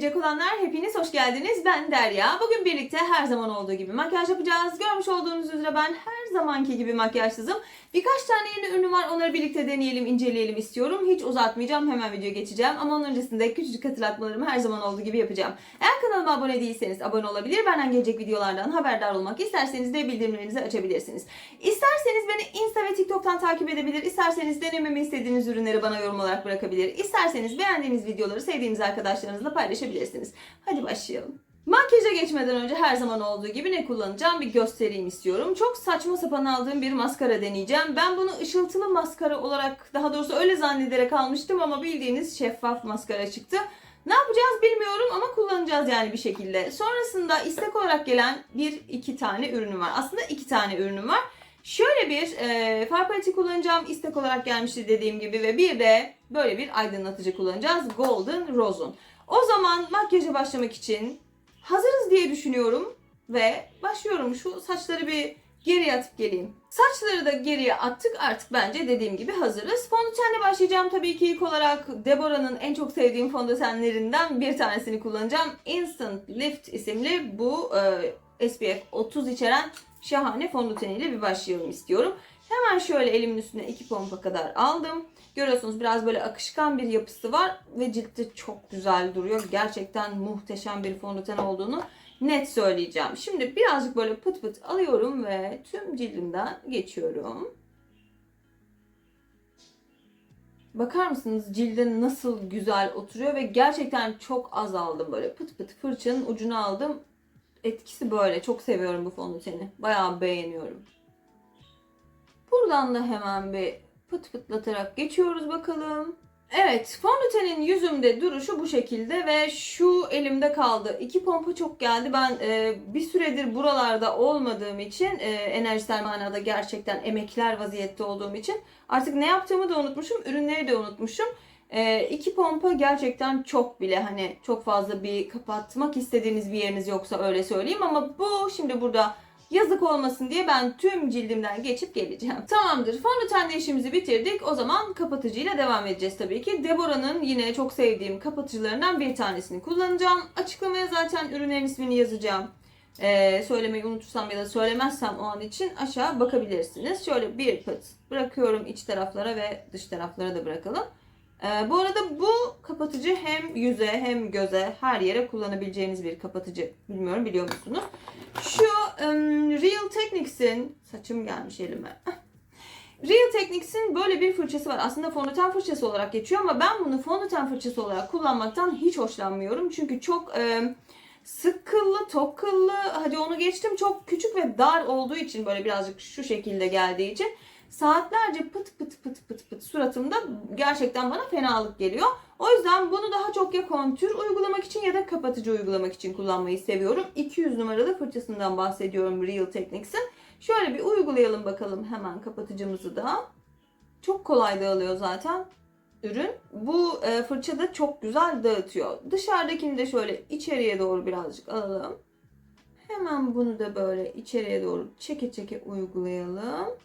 izleyecek olanlar hepiniz hoş geldiniz. Ben Derya. Bugün birlikte her zaman olduğu gibi makyaj yapacağız. Görmüş olduğunuz üzere ben her zamanki gibi makyajsızım. Birkaç tane yeni ürünü var. Onları birlikte deneyelim, inceleyelim istiyorum. Hiç uzatmayacağım. Hemen videoya geçeceğim. Ama onun öncesinde küçücük hatırlatmalarımı her zaman olduğu gibi yapacağım. Eğer kanalıma abone değilseniz abone olabilir. Benden gelecek videolardan haberdar olmak isterseniz de bildirimlerinizi açabilirsiniz. İsterseniz beni Insta ve TikTok'tan takip edebilir. İsterseniz denememi istediğiniz ürünleri bana yorum olarak bırakabilir. İsterseniz beğendiğiniz videoları sevdiğiniz arkadaşlarınızla paylaşabilirsiniz. Hadi başlayalım. Makyaja geçmeden önce her zaman olduğu gibi ne kullanacağım bir göstereyim istiyorum. Çok saçma sapan aldığım bir maskara deneyeceğim. Ben bunu ışıltılı maskara olarak daha doğrusu öyle zannederek almıştım ama bildiğiniz şeffaf maskara çıktı. Ne yapacağız bilmiyorum ama kullanacağız yani bir şekilde. Sonrasında istek olarak gelen bir iki tane ürünüm var. Aslında iki tane ürünüm var. Şöyle bir e, far paleti kullanacağım. istek olarak gelmişti dediğim gibi ve bir de böyle bir aydınlatıcı kullanacağız. Golden Rose'un. O zaman makyaja başlamak için hazırız diye düşünüyorum ve başlıyorum. Şu saçları bir geriye atıp geleyim. Saçları da geriye attık artık bence dediğim gibi hazırız. Fondötenle başlayacağım tabii ki ilk olarak Deborah'nın en çok sevdiğim fondötenlerinden bir tanesini kullanacağım. Instant Lift isimli bu e, SPF 30 içeren şahane fondöteniyle bir başlayalım istiyorum. Hemen şöyle elimin üstüne iki pompa kadar aldım. Görüyorsunuz biraz böyle akışkan bir yapısı var ve ciltte çok güzel duruyor. Gerçekten muhteşem bir fondöten olduğunu net söyleyeceğim. Şimdi birazcık böyle pıt pıt alıyorum ve tüm cildimden geçiyorum. Bakar mısınız cilde nasıl güzel oturuyor ve gerçekten çok az aldım böyle pıt pıt fırçanın ucunu aldım. Etkisi böyle. Çok seviyorum bu fondöteni. Bayağı beğeniyorum. Buradan da hemen bir pıt pıtlatarak geçiyoruz bakalım. Evet, fondötenin yüzümde duruşu bu şekilde ve şu elimde kaldı. İki pompa çok geldi. Ben e, bir süredir buralarda olmadığım için, e, enerjisel manada gerçekten emekler vaziyette olduğum için artık ne yaptığımı da unutmuşum, ürünleri de unutmuşum. E, iki pompa gerçekten çok bile hani çok fazla bir kapatmak istediğiniz bir yeriniz yoksa öyle söyleyeyim ama bu şimdi burada Yazık olmasın diye ben tüm cildimden geçip geleceğim. Tamamdır. Fondötenle işimizi bitirdik. O zaman kapatıcıyla devam edeceğiz tabii ki. Deborah'ın yine çok sevdiğim kapatıcılarından bir tanesini kullanacağım. Açıklamaya zaten ürünlerin ismini yazacağım. Ee, söylemeyi unutursam ya da söylemezsem o an için aşağı bakabilirsiniz. Şöyle bir pıt bırakıyorum iç taraflara ve dış taraflara da bırakalım. Ee, bu arada bu kapatıcı hem yüze hem göze her yere kullanabileceğiniz bir kapatıcı. Bilmiyorum biliyor musunuz? Şu um, Real Techniques'in saçım gelmiş elime. Real Techniques'in böyle bir fırçası var. Aslında fondöten fırçası olarak geçiyor ama ben bunu fondöten fırçası olarak kullanmaktan hiç hoşlanmıyorum. Çünkü çok e, sık kıllı. Hadi onu geçtim. Çok küçük ve dar olduğu için böyle birazcık şu şekilde geldiği için saatlerce pıt pıt pıt pıt pıt suratımda gerçekten bana fenalık geliyor. O yüzden bunu daha çok ya kontür uygulamak için ya da kapatıcı uygulamak için kullanmayı seviyorum. 200 numaralı fırçasından bahsediyorum Real Techniques'in. Şöyle bir uygulayalım bakalım hemen kapatıcımızı da. Çok kolay dağılıyor zaten ürün. Bu e, fırça da çok güzel dağıtıyor. Dışarıdakini de şöyle içeriye doğru birazcık alalım. Hemen bunu da böyle içeriye doğru çeke çeke uygulayalım.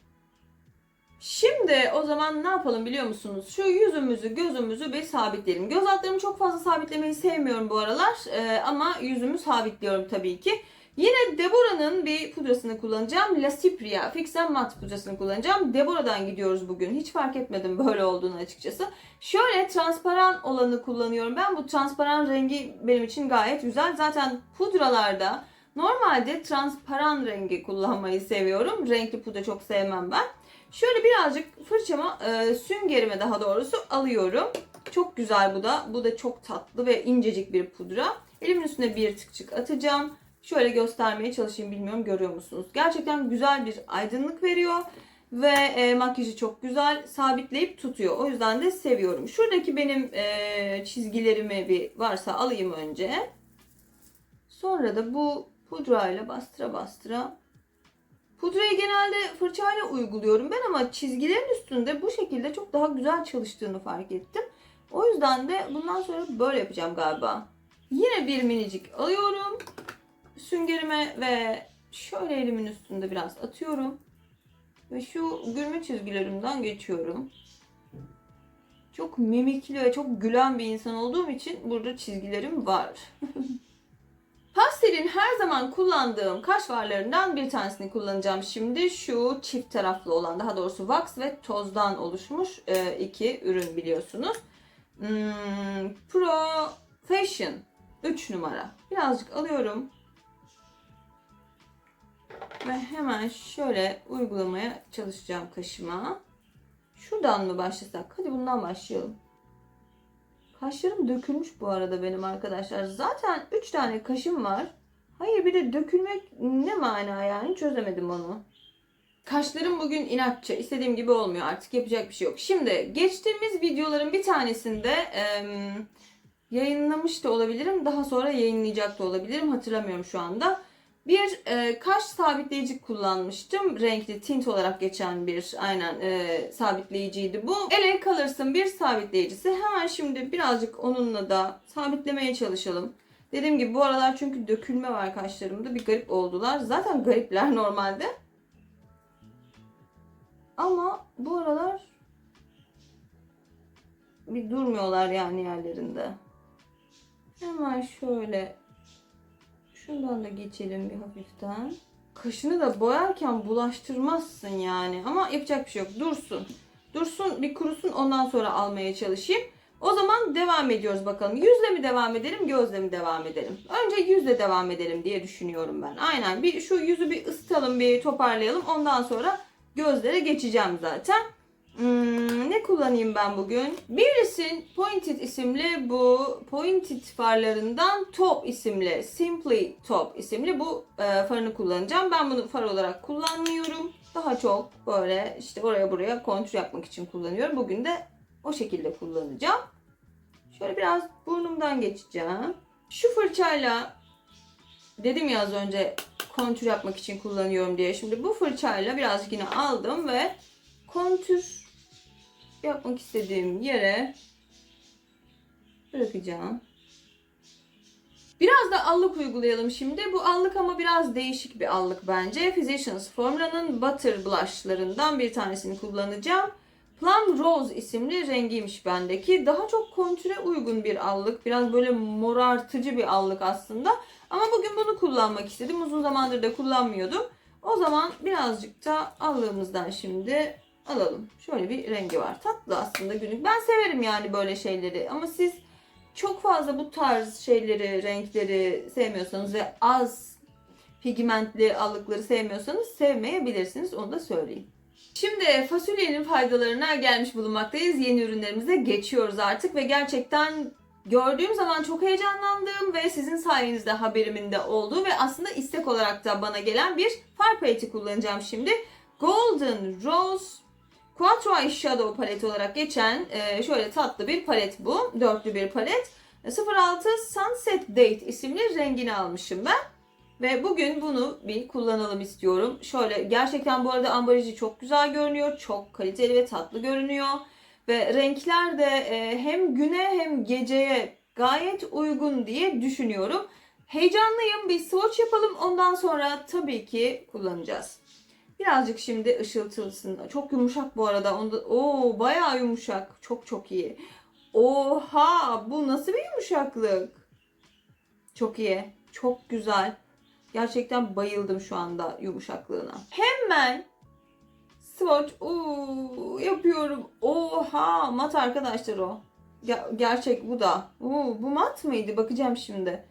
Şimdi o zaman ne yapalım biliyor musunuz? Şu yüzümüzü, gözümüzü bir sabitleyelim. Göz altlarımı çok fazla sabitlemeyi sevmiyorum bu aralar. Ee, ama yüzümü sabitliyorum tabii ki. Yine Deborah'nın bir pudrasını kullanacağım. La Cipria Fix and Matte pudrasını kullanacağım. Deborah'dan gidiyoruz bugün. Hiç fark etmedim böyle olduğunu açıkçası. Şöyle transparan olanı kullanıyorum. Ben bu transparan rengi benim için gayet güzel. Zaten pudralarda normalde transparan rengi kullanmayı seviyorum. Renkli pudra çok sevmem ben. Şöyle birazcık fırçama, e, süngerime daha doğrusu alıyorum. Çok güzel bu da. Bu da çok tatlı ve incecik bir pudra. Elimin üstüne bir tıkçık atacağım. Şöyle göstermeye çalışayım bilmiyorum görüyor musunuz? Gerçekten güzel bir aydınlık veriyor. Ve e, makyajı çok güzel sabitleyip tutuyor. O yüzden de seviyorum. Şuradaki benim e, çizgilerimi bir varsa alayım önce. Sonra da bu pudrayla bastıra bastıra Pudrayı genelde fırçayla uyguluyorum ben ama çizgilerin üstünde bu şekilde çok daha güzel çalıştığını fark ettim. O yüzden de bundan sonra böyle yapacağım galiba. Yine bir minicik alıyorum. Süngerime ve şöyle elimin üstünde biraz atıyorum. Ve şu gülme çizgilerimden geçiyorum. çok mimikli ve çok gülen bir insan olduğum için burada çizgilerim var. Zaman kullandığım kaş farlarından bir tanesini kullanacağım şimdi. Şu çift taraflı olan daha doğrusu wax ve tozdan oluşmuş e, iki ürün biliyorsunuz. Hmm, Pro Fashion 3 numara. Birazcık alıyorum. Ve hemen şöyle uygulamaya çalışacağım kaşıma. Şuradan mı başlasak? Hadi bundan başlayalım. Kaşlarım dökülmüş bu arada benim arkadaşlar. Zaten 3 tane kaşım var. Hayır bir de dökülmek ne mana yani çözemedim onu. Kaşlarım bugün inatçı. istediğim gibi olmuyor artık yapacak bir şey yok. Şimdi geçtiğimiz videoların bir tanesinde em, yayınlamış da olabilirim. Daha sonra yayınlayacak da olabilirim. Hatırlamıyorum şu anda. Bir e, kaş sabitleyici kullanmıştım. Renkli tint olarak geçen bir aynen e, sabitleyiciydi bu. LA Colors'ın bir sabitleyicisi. Hemen şimdi birazcık onunla da sabitlemeye çalışalım. Dediğim gibi bu aralar çünkü dökülme var kaşlarımda. Bir garip oldular. Zaten garipler normalde. Ama bu aralar bir durmuyorlar yani yerlerinde. Hemen şöyle şundan da geçelim bir hafiften. Kaşını da boyarken bulaştırmazsın yani. Ama yapacak bir şey yok. Dursun. Dursun bir kurusun ondan sonra almaya çalışayım. O zaman devam ediyoruz bakalım. Yüzle mi devam edelim, gözle mi devam edelim? Önce yüzle devam edelim diye düşünüyorum ben. Aynen. Bir şu yüzü bir ısıtalım, bir toparlayalım. Ondan sonra gözlere geçeceğim zaten. Hmm, ne kullanayım ben bugün? Birisin Pointed isimli bu Pointed farlarından Top isimli Simply Top isimli bu e, farını kullanacağım. Ben bunu far olarak kullanmıyorum. Daha çok böyle işte oraya buraya kontür yapmak için kullanıyorum. Bugün de o şekilde kullanacağım. Şöyle biraz burnumdan geçeceğim. Şu fırçayla dedim ya az önce kontür yapmak için kullanıyorum diye. Şimdi bu fırçayla birazcık yine aldım ve kontür yapmak istediğim yere bırakacağım. Biraz da allık uygulayalım şimdi. Bu allık ama biraz değişik bir allık bence. Physicians Formula'nın Butter Blush'larından bir tanesini kullanacağım. Plum Rose isimli rengiymiş bendeki. Daha çok kontüre uygun bir allık. Biraz böyle morartıcı bir allık aslında. Ama bugün bunu kullanmak istedim. Uzun zamandır da kullanmıyordum. O zaman birazcık da allığımızdan şimdi alalım. Şöyle bir rengi var. Tatlı aslında günlük. Ben severim yani böyle şeyleri. Ama siz çok fazla bu tarz şeyleri, renkleri sevmiyorsanız ve az pigmentli allıkları sevmiyorsanız sevmeyebilirsiniz. Onu da söyleyeyim. Şimdi fasulyenin faydalarına gelmiş bulunmaktayız. Yeni ürünlerimize geçiyoruz artık ve gerçekten gördüğüm zaman çok heyecanlandığım ve sizin sayenizde haberimin de olduğu ve aslında istek olarak da bana gelen bir far paleti kullanacağım şimdi. Golden Rose Quattro Eyeshadow paleti olarak geçen e, şöyle tatlı bir palet bu. Dörtlü bir palet. 06 Sunset Date isimli rengini almışım ben. Ve bugün bunu bir kullanalım istiyorum. Şöyle gerçekten bu arada ambalajı çok güzel görünüyor. Çok kaliteli ve tatlı görünüyor. Ve renkler de e, hem güne hem geceye gayet uygun diye düşünüyorum. Heyecanlıyım. Bir swatch yapalım. Ondan sonra tabii ki kullanacağız. Birazcık şimdi ışıltılsın. Çok yumuşak bu arada. Onda, oo bayağı yumuşak. Çok çok iyi. Oha bu nasıl bir yumuşaklık? Çok iyi. Çok güzel. Gerçekten bayıldım şu anda yumuşaklığına. Hemen swatch yapıyorum. Oha mat arkadaşlar o. Ger- gerçek bu da. Uu, bu mat mıydı? Bakacağım şimdi.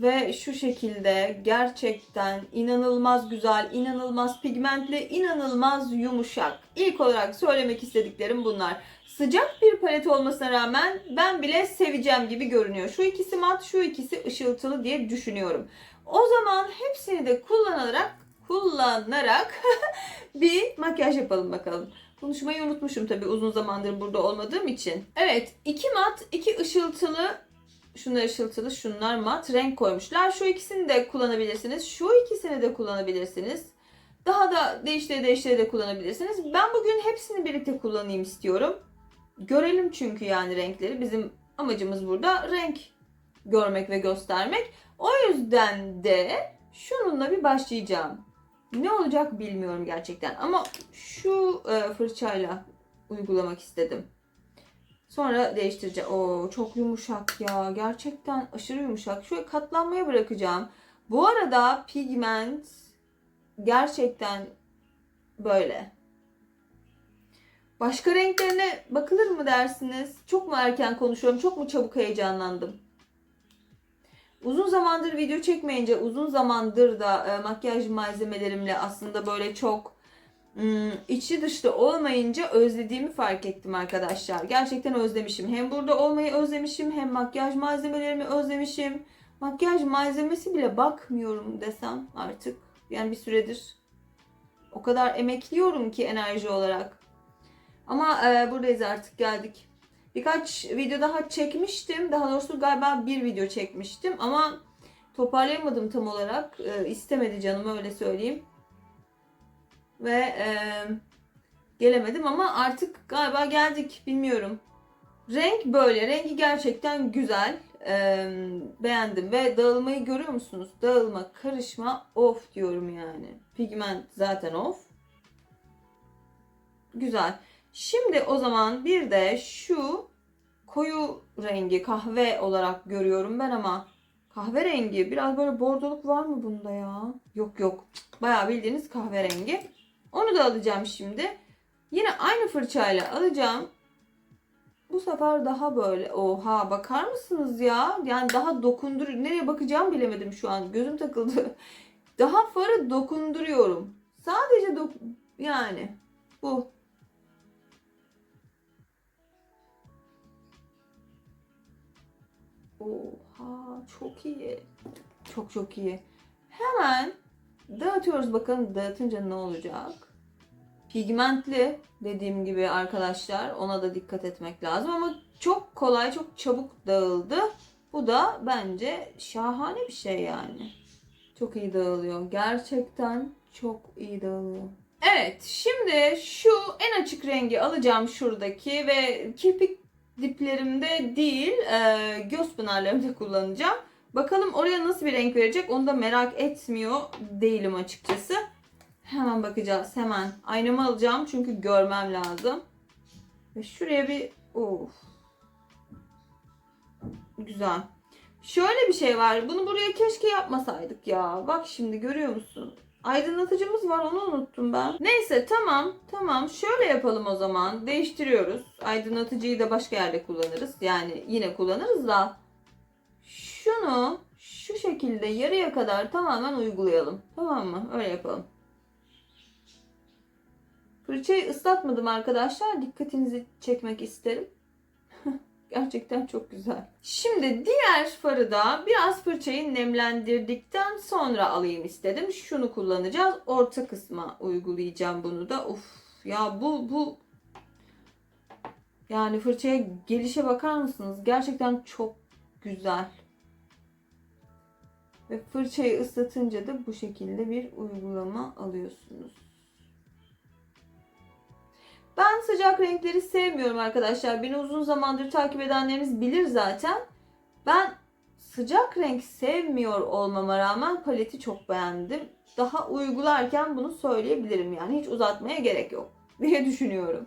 Ve şu şekilde gerçekten inanılmaz güzel, inanılmaz pigmentli, inanılmaz yumuşak. İlk olarak söylemek istediklerim bunlar. Sıcak bir palet olmasına rağmen ben bile seveceğim gibi görünüyor. Şu ikisi mat, şu ikisi ışıltılı diye düşünüyorum. O zaman hepsini de kullanarak kullanarak bir makyaj yapalım bakalım. Konuşmayı unutmuşum tabii uzun zamandır burada olmadığım için. Evet, iki mat, iki ışıltılı Şunlar ışıltılı, şunlar mat renk koymuşlar. Şu ikisini de kullanabilirsiniz. Şu ikisini de kullanabilirsiniz. Daha da değiştire değiştire de kullanabilirsiniz. Ben bugün hepsini birlikte kullanayım istiyorum. Görelim çünkü yani renkleri. Bizim amacımız burada renk görmek ve göstermek. O yüzden de şununla bir başlayacağım. Ne olacak bilmiyorum gerçekten. Ama şu e, fırçayla uygulamak istedim. Sonra değiştireceğim. Oo çok yumuşak ya. Gerçekten aşırı yumuşak. Şöyle katlanmaya bırakacağım. Bu arada pigment gerçekten böyle. Başka renklerine bakılır mı dersiniz? Çok mu erken konuşuyorum? Çok mu çabuk heyecanlandım? Uzun zamandır video çekmeyince, uzun zamandır da e, makyaj malzemelerimle aslında böyle çok Hmm, içi dışta olmayınca özlediğimi fark ettim arkadaşlar. Gerçekten özlemişim. Hem burada olmayı özlemişim hem makyaj malzemelerimi özlemişim. Makyaj malzemesi bile bakmıyorum desem artık. Yani bir süredir. O kadar emekliyorum ki enerji olarak. Ama e, buradayız artık geldik. Birkaç video daha çekmiştim. Daha doğrusu galiba bir video çekmiştim ama toparlayamadım tam olarak. E, istemedi canım öyle söyleyeyim ve e, gelemedim ama artık galiba geldik bilmiyorum. Renk böyle. Rengi gerçekten güzel. E, beğendim ve dağılmayı görüyor musunuz? Dağılma, karışma off diyorum yani. Pigment zaten off. Güzel. Şimdi o zaman bir de şu koyu rengi kahve olarak görüyorum ben ama kahverengi biraz böyle bordoluk var mı bunda ya? Yok yok. Bayağı bildiğiniz kahverengi. Onu da alacağım şimdi. Yine aynı fırçayla alacağım. Bu sefer daha böyle oha bakar mısınız ya? Yani daha dokundur nereye bakacağım bilemedim şu an. Gözüm takıldı. Daha farı dokunduruyorum. Sadece dok yani bu. Oha çok iyi. Çok çok iyi. Hemen Dağıtıyoruz bakalım dağıtınca ne olacak. Pigmentli dediğim gibi arkadaşlar ona da dikkat etmek lazım ama çok kolay çok çabuk dağıldı. Bu da bence şahane bir şey yani. Çok iyi dağılıyor. Gerçekten çok iyi dağılıyor. Evet şimdi şu en açık rengi alacağım şuradaki ve kirpik diplerimde değil e, göz pınarlarımda kullanacağım. Bakalım oraya nasıl bir renk verecek onu da merak etmiyor değilim açıkçası. Hemen bakacağız hemen. Aynamı alacağım çünkü görmem lazım. Ve şuraya bir of. Güzel. Şöyle bir şey var. Bunu buraya keşke yapmasaydık ya. Bak şimdi görüyor musun? Aydınlatıcımız var onu unuttum ben. Neyse tamam tamam şöyle yapalım o zaman. Değiştiriyoruz. Aydınlatıcıyı da başka yerde kullanırız. Yani yine kullanırız da şunu şu şekilde yarıya kadar tamamen uygulayalım. Tamam mı? Öyle yapalım. Fırçayı ıslatmadım arkadaşlar. Dikkatinizi çekmek isterim. Gerçekten çok güzel. Şimdi diğer farı da biraz fırçayı nemlendirdikten sonra alayım istedim. Şunu kullanacağız. Orta kısma uygulayacağım bunu da. Uf ya bu bu yani fırçaya gelişe bakar mısınız? Gerçekten çok güzel. Ve fırçayı ıslatınca da bu şekilde bir uygulama alıyorsunuz. Ben sıcak renkleri sevmiyorum arkadaşlar. Beni uzun zamandır takip edenleriniz bilir zaten. Ben sıcak renk sevmiyor olmama rağmen paleti çok beğendim. Daha uygularken bunu söyleyebilirim yani. Hiç uzatmaya gerek yok diye düşünüyorum.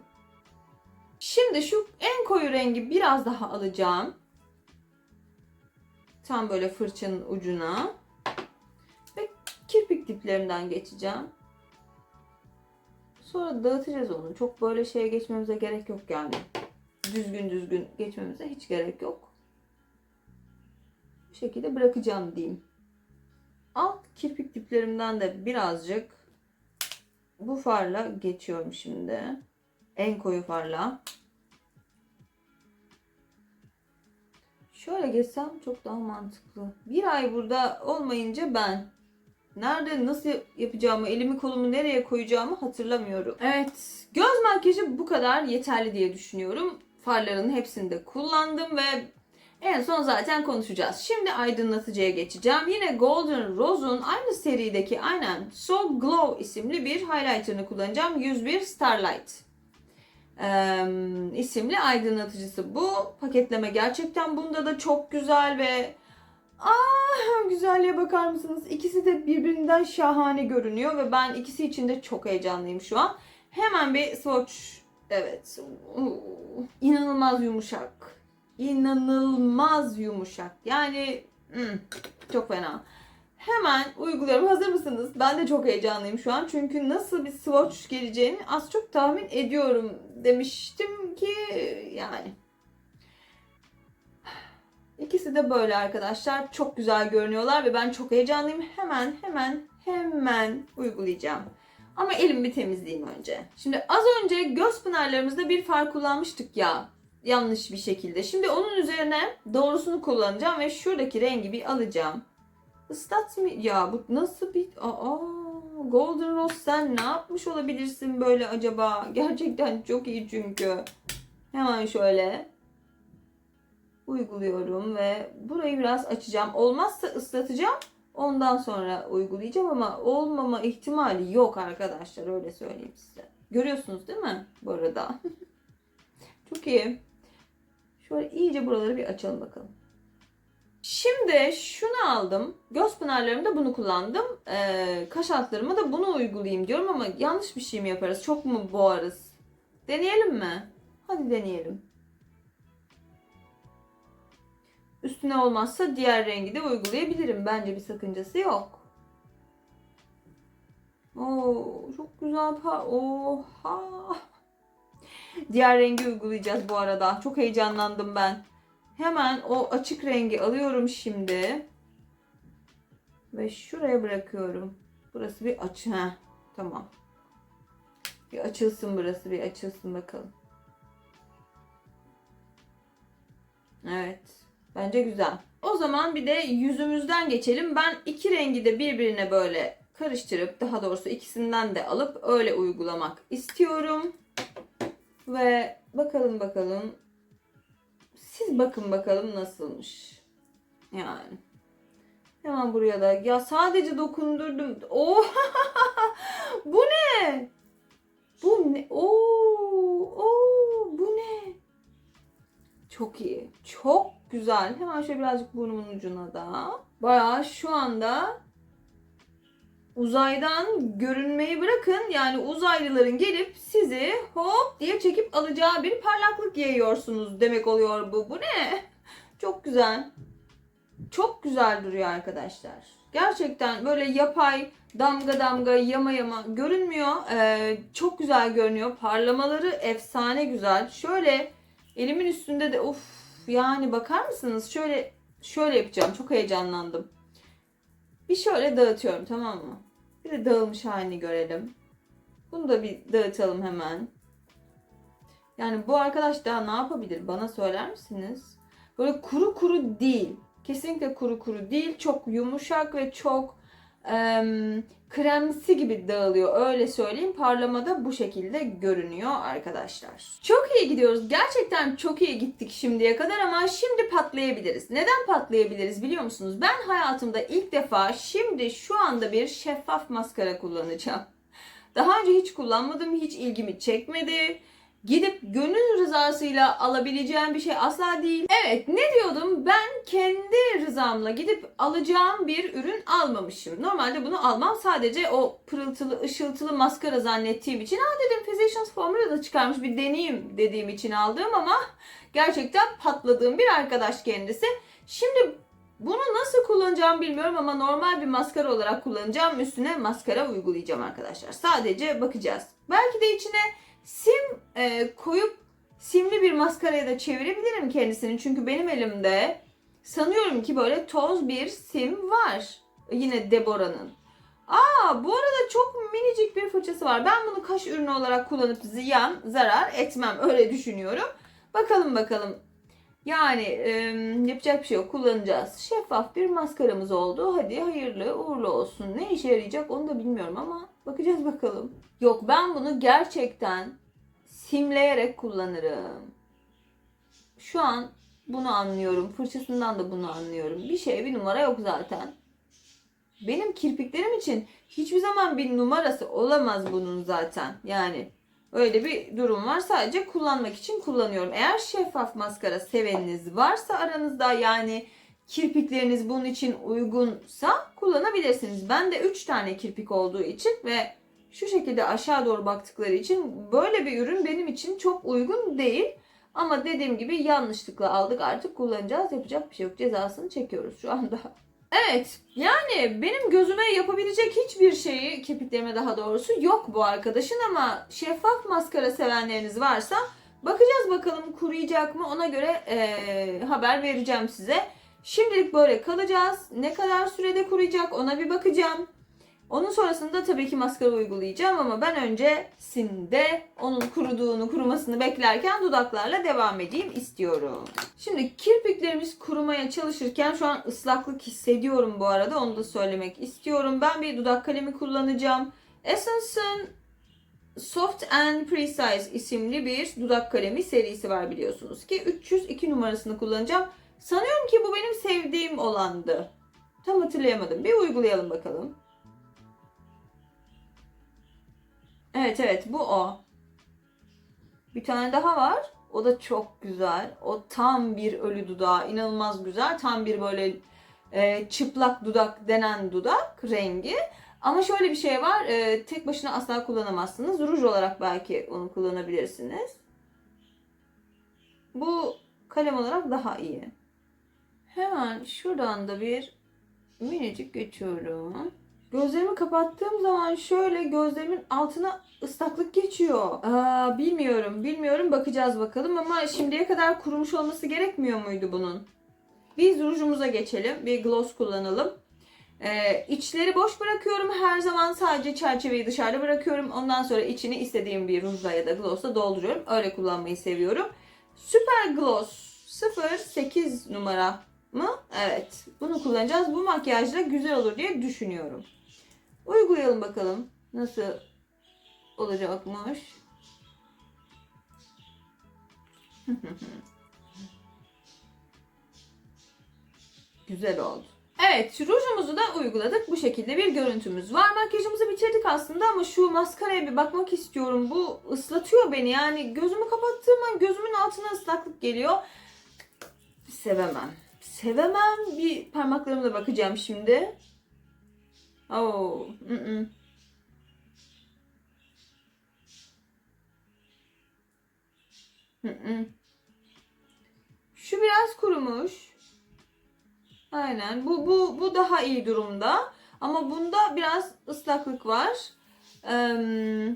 Şimdi şu en koyu rengi biraz daha alacağım. Tam böyle fırçanın ucuna. Ve kirpik diplerinden geçeceğim. Sonra dağıtacağız onu. Çok böyle şeye geçmemize gerek yok yani. Düzgün düzgün geçmemize hiç gerek yok. Bu şekilde bırakacağım diyeyim. Alt kirpik diplerimden de birazcık bu farla geçiyorum şimdi. En koyu farla. Şöyle geçsem çok daha mantıklı. Bir ay burada olmayınca ben nerede nasıl yapacağımı, elimi kolumu nereye koyacağımı hatırlamıyorum. Evet, göz makyajı bu kadar yeterli diye düşünüyorum. Farların hepsini de kullandım ve en son zaten konuşacağız. Şimdi aydınlatıcıya geçeceğim. Yine Golden Rose'un aynı serideki aynen So Glow isimli bir highlighter'ını kullanacağım. 101 Starlight e, isimli aydınlatıcısı bu. Paketleme gerçekten bunda da çok güzel ve Aa, güzelliğe bakar mısınız? İkisi de birbirinden şahane görünüyor ve ben ikisi için de çok heyecanlıyım şu an. Hemen bir swatch Evet. İnanılmaz yumuşak. İnanılmaz yumuşak. Yani hmm, çok fena. Hemen uyguluyorum. Hazır mısınız? Ben de çok heyecanlıyım şu an. Çünkü nasıl bir swatch geleceğini az çok tahmin ediyorum demiştim ki yani. İkisi de böyle arkadaşlar. Çok güzel görünüyorlar ve ben çok heyecanlıyım. Hemen hemen hemen uygulayacağım. Ama elimi bir temizleyeyim önce. Şimdi az önce göz pınarlarımızda bir far kullanmıştık ya. Yanlış bir şekilde. Şimdi onun üzerine doğrusunu kullanacağım ve şuradaki rengi bir alacağım. Islat mı? Ya bu nasıl bir... Aa, Golden Rose sen ne yapmış olabilirsin böyle acaba? Gerçekten çok iyi çünkü. Hemen şöyle uyguluyorum ve burayı biraz açacağım. Olmazsa ıslatacağım. Ondan sonra uygulayacağım ama olmama ihtimali yok arkadaşlar öyle söyleyeyim size. Görüyorsunuz değil mi bu arada? Çok iyi. Şöyle iyice buraları bir açalım bakalım. Şimdi şunu aldım. Göz pınarlarımda bunu kullandım. Ee, kaş altlarıma da bunu uygulayayım diyorum ama yanlış bir şey mi yaparız? Çok mu boğarız? Deneyelim mi? Hadi deneyelim. Üstüne olmazsa diğer rengi de uygulayabilirim. Bence bir sakıncası yok. Oo, çok güzel Oha. Diğer rengi uygulayacağız bu arada. Çok heyecanlandım ben. Hemen o açık rengi alıyorum şimdi. Ve şuraya bırakıyorum. Burası bir açı. Heh, tamam. Bir açılsın burası. Bir açılsın bakalım. Evet. Bence güzel. O zaman bir de yüzümüzden geçelim. Ben iki rengi de birbirine böyle karıştırıp daha doğrusu ikisinden de alıp öyle uygulamak istiyorum. Ve bakalım bakalım. Siz bakın bakalım nasılmış. Yani. Hemen buraya da. Ya sadece dokundurdum. Oo! bu ne? Bu ne? Oo! Oo! Bu ne? Çok iyi. Çok güzel. Hemen şöyle birazcık burnumun ucuna da. Bayağı şu anda uzaydan görünmeyi bırakın. Yani uzaylıların gelip sizi hop diye çekip alacağı bir parlaklık yayıyorsunuz demek oluyor bu. Bu ne? Çok güzel. Çok güzel duruyor arkadaşlar. Gerçekten böyle yapay damga damga yama yama görünmüyor. Ee, çok güzel görünüyor. Parlamaları efsane güzel. Şöyle elimin üstünde de of yani bakar mısınız? Şöyle şöyle yapacağım. Çok heyecanlandım. Bir şöyle dağıtıyorum tamam mı? Bir de dağılmış halini görelim. Bunu da bir dağıtalım hemen. Yani bu arkadaş daha ne yapabilir? Bana söyler misiniz? Böyle kuru kuru değil. Kesinlikle kuru kuru değil. Çok yumuşak ve çok em, kremsi gibi dağılıyor. Öyle söyleyeyim. Parlamada bu şekilde görünüyor arkadaşlar. Çok iyi gidiyoruz. Gerçekten çok iyi gittik şimdiye kadar ama şimdi patlayabiliriz. Neden patlayabiliriz biliyor musunuz? Ben hayatımda ilk defa şimdi şu anda bir şeffaf maskara kullanacağım. Daha önce hiç kullanmadım. Hiç ilgimi çekmedi. Gidip gönül rızasıyla alabileceğim bir şey asla değil. Evet ne diyordum? Ben kendi rızamla gidip alacağım bir ürün almamışım. Normalde bunu almam sadece o pırıltılı ışıltılı maskara zannettiğim için. Ha dedim Physicians Formula da çıkarmış bir deneyeyim dediğim için aldığım ama gerçekten patladığım bir arkadaş kendisi. Şimdi kullanacağım bilmiyorum ama normal bir maskara olarak kullanacağım. Üstüne maskara uygulayacağım arkadaşlar. Sadece bakacağız. Belki de içine sim e, koyup simli bir maskaraya da çevirebilirim kendisini. Çünkü benim elimde sanıyorum ki böyle toz bir sim var. Yine Deborah'nın. Aa bu arada çok minicik bir fırçası var. Ben bunu kaş ürünü olarak kullanıp ziyan, zarar etmem. Öyle düşünüyorum. Bakalım bakalım. Yani e, yapacak bir şey yok. Kullanacağız. Şeffaf bir maskaramız oldu. Hadi hayırlı uğurlu olsun. Ne işe yarayacak onu da bilmiyorum ama bakacağız bakalım. Yok ben bunu gerçekten simleyerek kullanırım. Şu an bunu anlıyorum. Fırçasından da bunu anlıyorum. Bir şey bir numara yok zaten. Benim kirpiklerim için hiçbir zaman bir numarası olamaz bunun zaten. Yani öyle bir durum var. Sadece kullanmak için kullanıyorum. Eğer şeffaf maskara seveniniz varsa aranızda yani kirpikleriniz bunun için uygunsa kullanabilirsiniz. Ben de 3 tane kirpik olduğu için ve şu şekilde aşağı doğru baktıkları için böyle bir ürün benim için çok uygun değil. Ama dediğim gibi yanlışlıkla aldık artık kullanacağız. Yapacak bir şey yok. Cezasını çekiyoruz şu anda. Evet yani benim gözüme yapabilecek hiçbir şeyi kirpiklerime daha doğrusu yok bu arkadaşın ama şeffaf maskara sevenleriniz varsa bakacağız bakalım kuruyacak mı ona göre eee, haber vereceğim size. Şimdilik böyle kalacağız. Ne kadar sürede kuruyacak ona bir bakacağım. Onun sonrasında tabii ki maskara uygulayacağım ama ben öncesinde onun kuruduğunu, kurumasını beklerken dudaklarla devam edeyim istiyorum. Şimdi kirpiklerimiz kurumaya çalışırken şu an ıslaklık hissediyorum bu arada. Onu da söylemek istiyorum. Ben bir dudak kalemi kullanacağım. Essence'ın Soft and Precise isimli bir dudak kalemi serisi var biliyorsunuz ki. 302 numarasını kullanacağım. Sanıyorum ki bu benim sevdiğim olandı. Tam hatırlayamadım. Bir uygulayalım bakalım. Evet evet bu o. Bir tane daha var. O da çok güzel. O tam bir ölü dudağı. inanılmaz güzel. Tam bir böyle e, çıplak dudak denen dudak rengi. Ama şöyle bir şey var. e, tek başına asla kullanamazsınız. Ruj olarak belki onu kullanabilirsiniz. Bu kalem olarak daha iyi. Hemen şuradan da bir minicik geçiyorum. Gözlerimi kapattığım zaman şöyle gözlerimin altına ıslaklık geçiyor. Aa, bilmiyorum, bilmiyorum. Bakacağız bakalım ama şimdiye kadar kurumuş olması gerekmiyor muydu bunun? Biz rujumuza geçelim. Bir gloss kullanalım. Ee, içleri boş bırakıyorum. Her zaman sadece çerçeveyi dışarıda bırakıyorum. Ondan sonra içini istediğim bir rujla ya da glossla dolduruyorum. Öyle kullanmayı seviyorum. Super Gloss 08 numara mı? Evet. Bunu kullanacağız. Bu makyajla güzel olur diye düşünüyorum. Uygulayalım bakalım. Nasıl olacakmış. Güzel oldu. Evet, rujumuzu da uyguladık. Bu şekilde bir görüntümüz var. Makyajımızı bitirdik aslında ama şu maskaraya bir bakmak istiyorum. Bu ıslatıyor beni. Yani gözümü kapattığım an gözümün altına ıslaklık geliyor. Sevemem. Sevemem. Bir parmaklarımla bakacağım şimdi. Oh, mm-mm. Mm-mm. Şu biraz kurumuş. Aynen. Bu bu bu daha iyi durumda. Ama bunda biraz ıslaklık var. Eee,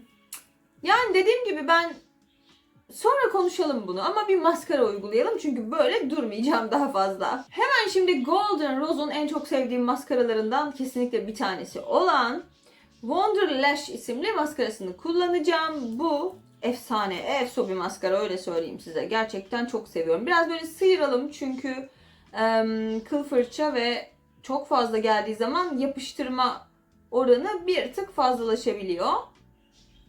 yani dediğim gibi ben sonra konuşalım bunu ama bir maskara uygulayalım çünkü böyle durmayacağım daha fazla. Hemen şimdi Golden Rose'un en çok sevdiğim maskaralarından kesinlikle bir tanesi olan Wonder Lash isimli maskarasını kullanacağım. Bu efsane, efso bir maskara öyle söyleyeyim size. Gerçekten çok seviyorum. Biraz böyle sıyıralım çünkü em, kıl fırça ve çok fazla geldiği zaman yapıştırma oranı bir tık fazlalaşabiliyor.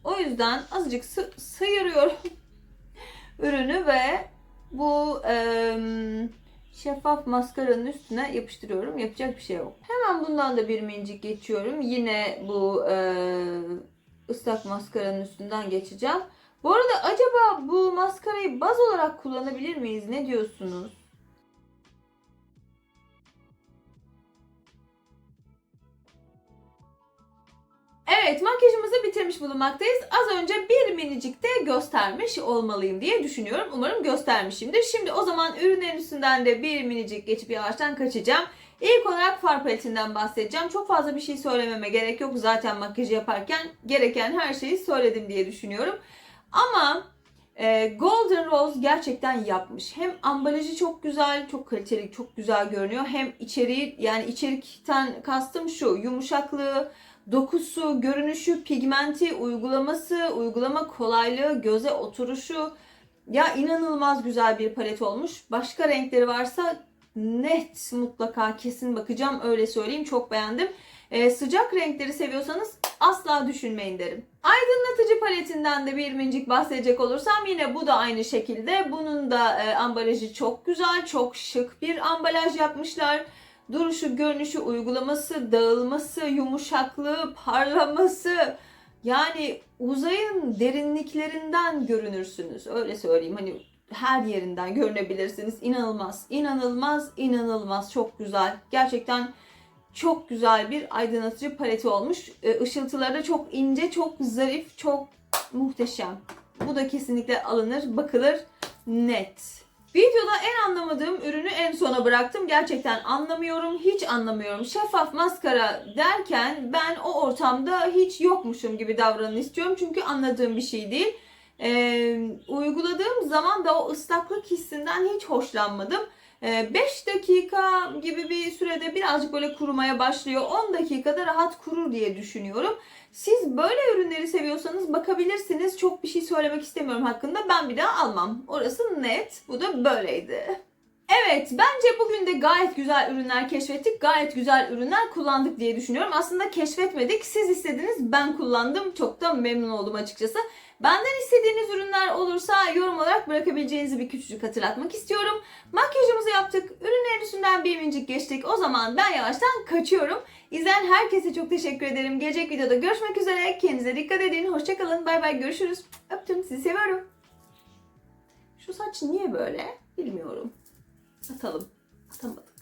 O yüzden azıcık sı- sıyırıyorum ürünü ve bu em, şeffaf maskaranın üstüne yapıştırıyorum. Yapacak bir şey yok. Hemen bundan da bir minicik geçiyorum. Yine bu e, ıslak maskaranın üstünden geçeceğim. Bu arada acaba bu maskarayı baz olarak kullanabilir miyiz? Ne diyorsunuz? Evet makyajımızı bitirmiş bulunmaktayız. Az önce bir minicik de göstermiş olmalıyım diye düşünüyorum. Umarım göstermişimdir. Şimdi o zaman ürünlerin üstünden de bir minicik geçip yavaştan kaçacağım. İlk olarak far paletinden bahsedeceğim. Çok fazla bir şey söylememe gerek yok. Zaten makyajı yaparken gereken her şeyi söyledim diye düşünüyorum. Ama e, Golden Rose gerçekten yapmış. Hem ambalajı çok güzel, çok kaliteli, çok güzel görünüyor. Hem içeriği yani içerikten kastım şu yumuşaklığı, dokusu, görünüşü, pigmenti, uygulaması, uygulama kolaylığı, göze oturuşu ya inanılmaz güzel bir palet olmuş. Başka renkleri varsa net mutlaka kesin bakacağım öyle söyleyeyim çok beğendim. Ee, sıcak renkleri seviyorsanız asla düşünmeyin derim. Aydınlatıcı paletinden de bir minicik bahsedecek olursam yine bu da aynı şekilde. Bunun da e, ambalajı çok güzel, çok şık bir ambalaj yapmışlar. Duruşu, görünüşü, uygulaması, dağılması, yumuşaklığı, parlaması. Yani uzayın derinliklerinden görünürsünüz. Öyle söyleyeyim. Hani her yerinden görünebilirsiniz. İnanılmaz, inanılmaz, inanılmaz. Çok güzel. Gerçekten çok güzel bir aydınlatıcı paleti olmuş. Ee, Işıltıları da çok ince, çok zarif, çok muhteşem. Bu da kesinlikle alınır, bakılır net. Videoda en anlamadığım ürünü en sona bıraktım. Gerçekten anlamıyorum, hiç anlamıyorum. Şeffaf maskara derken ben o ortamda hiç yokmuşum gibi davranın istiyorum. Çünkü anladığım bir şey değil. Ee, uyguladığım zaman da o ıslaklık hissinden hiç hoşlanmadım. 5 dakika gibi bir sürede birazcık böyle kurumaya başlıyor. 10 dakikada rahat kurur diye düşünüyorum. Siz böyle ürünleri seviyorsanız bakabilirsiniz. Çok bir şey söylemek istemiyorum hakkında. Ben bir daha almam. Orası net. Bu da böyleydi. Evet, bence bugün de gayet güzel ürünler keşfettik. Gayet güzel ürünler kullandık diye düşünüyorum. Aslında keşfetmedik. Siz istediniz, ben kullandım. Çok da memnun oldum açıkçası. Benden istediğiniz ürünler olursa yorum olarak bırakabileceğinizi bir küçücük hatırlatmak istiyorum. Makyajımızı yaptık. Ürünlerin üstünden bir minicik geçtik. O zaman ben yavaştan kaçıyorum. İzleyen herkese çok teşekkür ederim. Gelecek videoda görüşmek üzere. Kendinize dikkat edin. Hoşçakalın. Bay bay. Görüşürüz. Öptüm. Sizi seviyorum. Şu saç niye böyle? Bilmiyorum. Atalım. Atamadım.